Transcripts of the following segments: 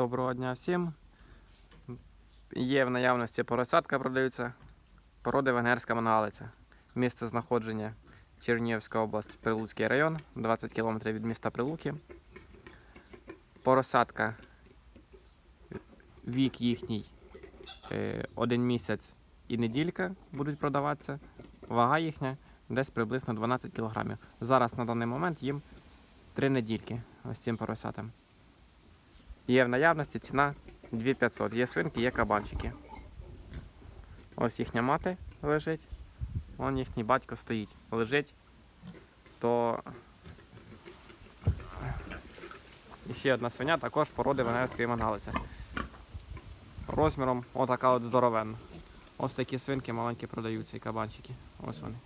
Доброго дня всім. Є в наявності поросятка продаються. Породи венгерська мангалиця. Місце знаходження Чернігівська область, Прилуцький район, 20 км від міста Прилуки. Поросятка. Вік їхній е, один місяць і неділька будуть продаватися. Вага їхня десь приблизно 12 кг. Зараз на даний момент їм 3 недільки ось цим поросятам. Є в наявності ціна 2500. Є свинки, є кабанчики. Ось їхня мати лежить. Вон їхній батько стоїть. Лежить. То ще одна свиня, також породи венерської мангалиця. Розміром отака от здоровенна. Ось такі свинки маленькі продаються і кабанчики. Ось вони.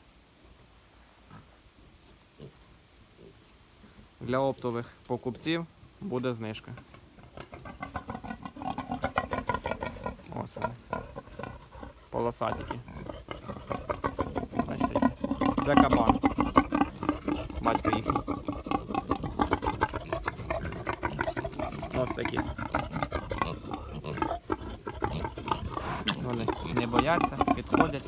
Для оптових покупців буде знижка. Вони. Полосатики. Бачите? Це кабан. Батько їхній. Ось такі. Вони не бояться, підходять.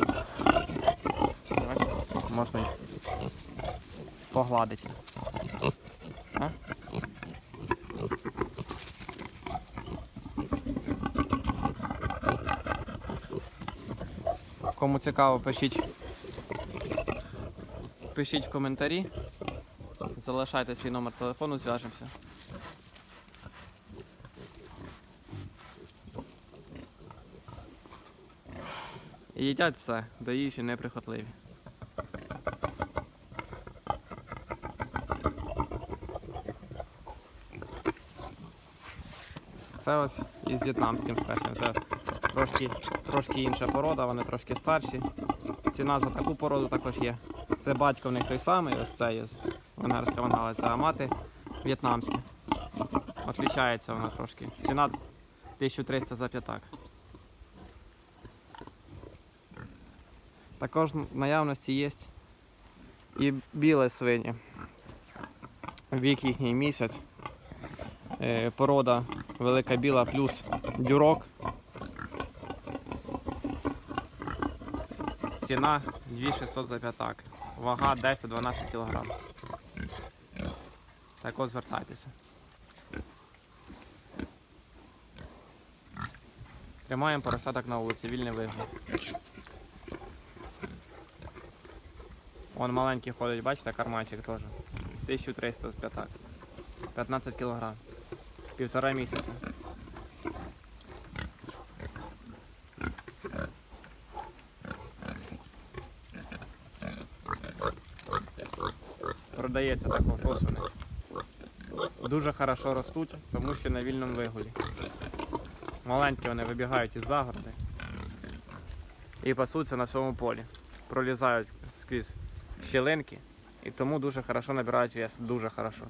Можна їх погладити. А? Кому цікаво, пишіть. Пишіть в коментарі. Залишайте свій номер телефону, зв'яжемося. Їдять все, до їжі неприхотливі. Це ось із в'єтнамським скачем. Це трошки, трошки інша порода, вони трошки старші. Ціна за таку породу також є. Це батько в них той самий, ось цей венгерська вангалиця, а мати в'єтнамська. Отлічається вона трошки. Ціна 1300 за п'ятак. Також в наявності є і білі свині. Вік їхній місяць. Е, Порода велика біла плюс дюрок. Ціна 2600 за п'ятак. Вага 10-12 кг. Так от звертайтеся. Тримаємо поросяток на вулиці, вільний вигул. Вон маленький ходить, бачите, карманчик теж. 1300 з п'ятак. 15 кг. Півтора місяця. Продається також ось. Дуже хорошо ростуть, тому що на вільному вигулі. Маленькі вони вибігають із загороди і пасуться на цьому полі. Пролізають скрізь щілинки і тому дуже хорошо набирають вес. Дуже хорошо.